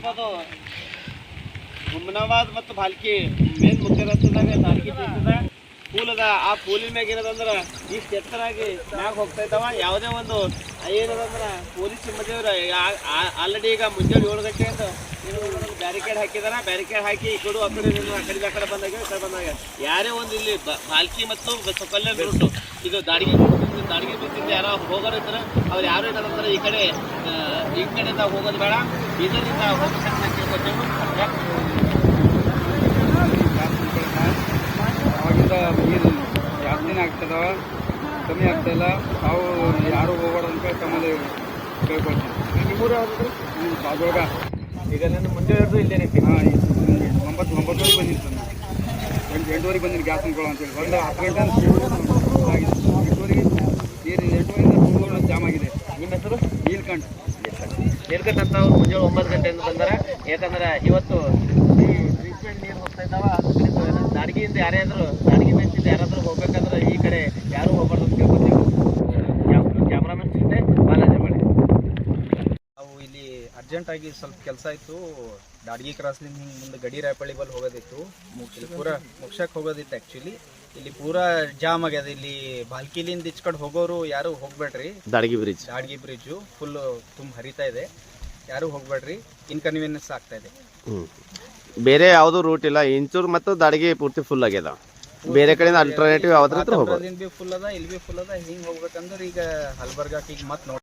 ನೋಡಿರ್ಬೋದು ಹುಮ್ನಾಬಾದ್ ಮತ್ತು ಭಾಲ್ಕಿ ಮೇನ್ ಮುಖ್ಯ ರಸ್ತೆದಾಗ ನಾಲ್ಕಿ ಪೂಲ್ ಅದ ಆ ಪೂಲಿನ ಮ್ಯಾಗ ಏನದಂದ್ರ ಇಷ್ಟು ಎತ್ತರಾಗಿ ಮ್ಯಾಗ ಹೋಗ್ತಾ ಇದ್ದಾವ. ಯಾವುದೇ ಒಂದು ಏನದಂದ್ರ ಪೊಲೀಸ್ ಸಿಬ್ಬಂದಿಯವರು ಆಲ್ರೆಡಿ ಈಗ ಮುಂಜಾನೆ ಏಳು ಗಂಟೆ ಅಂತ ಬ್ಯಾರಿಕೇಡ್ ಹಾಕಿದಾರ ಬ್ಯಾರಿಕೇಡ್ ಹಾಕಿ ಈ ಕಡೆ ಆ ಕಡೆ ಆ ಕಡೆ ಆ ಕಡೆ ಬಂದಾಗ ಈ ಕಡೆ ಬಂದಾಗ. ಯಾರೇ ಒಂದು ಇಲ್ಲಿ ಬಾಲ್ಕಿ ಮತ್ತು ಸೊಕಲ್ಲೆ ರೂಟು ಇದು ದಾಡಿಗೆ ದಾಡಿಗೆ ಬಿದ್ದಿದ್ದು ಯಾರೋ ಹೋಗೋರು ಇದ್ರೆ ಅವ್ರು ಯಾರು ಏನಂದ್ರೆ ಈ ಕಡೆ ಈ ಕಡೆಯಿಂದ ಹೋಗೋದು ಬೇಡ. ಇದರಿಂದ ನಾವು ಕೇಳ್ಕೊತೇವೆ ಅವಾಗಿಂದ ನೀರು ಜಾಸ್ತಿನೇ ಆಗ್ತದವ. ಕಮ್ಮಿ ಆಗ್ತಾಯಿಲ್ಲ ನಾವು ಯಾರು ಹೋಗೋಣ ಅಂತ ತಮ್ಮಲ್ಲಿ ಕೇಳ್ಕೊಳ್ತೀವಿ ನಿಮ್ಮೂರು ಯಾವುದು? ಹ್ಞೂ ಸಾಗೋಗ ಈಗ ನನ್ನ ಮುಂದೆ ಇಲ್ಲೇ ಹಾಂ ಒಂಬತ್ತು ಒಂಬತ್ತುವರೆಗೆ ಬಂದಿತ್ತು ನಾನು ಎಂಟು ಎಂಟುವರೆಗೆ ಬಂದಿನಿ ಗ್ಯಾಸ್ ಅನ್ಕೊಳ್ಳೋ ಅಂತೇಳಿ ಹತ್ತು ಗಂಟೆ ಆಗಿದೆ ಎಂಟುವರೆಗೆ ನೀರು ಎಂಟುವರೆಯಿಂದ ಮೂರು ಜಾಮ್ ಆಗಿದೆ. ನಿಮ್ಮ ಹೆಸರು? ನೀಲ್ಕಂಠ. ಅಂತ ಅವ್ರು ಮುಂಜಾನೆ ಒಂಬತ್ತು ಗಂಟೆಯಿಂದ ಬಂದಾರ. ಯಾಕಂದ್ರೆ ಇವತ್ತು ಟ್ರೀಟ್ಮೆಂಟ್ ನೀರು ಹೋಗ್ತಾ ಇದ್ದಾವ. ದಾಡಿಗೆಯಿಂದ ಯಾರೇ ಆದರೂ ದಾಡಿಗೆ ಮೇಲಿಂದ ಯಾರಾದ್ರೂ ಹೋಗ್ಬೇಕಂದ್ರೆ ಈ ಕಡೆ ಯಾರು ಹೋಗ್ಬಾರ್ದು ಅಂತ ಕೇಳ್ಕೊತೀವಿ ಕ್ಯಾಮ್ರಾಮನ್ ಜೊತೆ ಬಾಲಾಜಿ ಮಾಡಿ ನಾವು ಇಲ್ಲಿ ಅರ್ಜೆಂಟಾಗಿ ಸ್ವಲ್ಪ ಕೆಲಸ ಇತ್ತು ದಾಡ್ಗಿ ಕ್ರಾಸ್ನಿಂದ ಹಿಂಗೆ ಮುಂದೆ ಗಡಿ ರಾಯಪಳ್ಳಿ ಬಲ್ಲಿ ಹೋಗೋದಿತ್ತು ಪೂರ ಮುಗ್ಸಕ್ಕೆ ಹೋಗೋದಿತ್ತು ಆ್ಯಕ್ಚುಲಿ ಇಲ್ಲಿ ಪೂರಾ ಜಾಮ್ ಆಗ್ಯದ. ಇಲ್ಲಿ ಬಾಲ್ಕಿಲಿಂದ ಈಚ್ ಕಡೆ ಹೋಗೋರು ಯಾರು ಹೋಗ್ಬೇಡ್ರಿ. Dadgi bridge Dadgi bridge full ತುಂಬ ಹರಿತಾ ಇದೆ. ಯಾರು ಹೋಗ್ಬೇಡ್ರಿ. ಇನ್ಕನ್ವೀನಿಯನ್ಸ್ ಆಗ್ತಾ ಇದೆ. ಬೇರೆ ಯಾವುದು ರೂಟ್ ಇಲ್ಲ. ಇಂಚೂರು ಮತ್ತು ದಾಡಿಗೆ ಪೂರ್ತಿ ಫುಲ್ ಆಗ್ಯದ. ಬೇರೆ ಕಡೆಯಿಂದ ಅಲ್ಟರ್ನೇಟಿವ್ ಯಾವ್ದ್ರ ಹತ್ರ ಬಿ ಫುಲ್ ಅದ ಇಲ್ಲಿ ಬಿ ಫುಲ್ ಅದ. ಹಿಂಗೆ ಹೋಗ್ಬೇಕಂದ್ರೆ ಈಗ ಹಲ್ಬರ್ಗಾಕ್ ಈಗ ಮತ್ತೆ ನೋಡಿ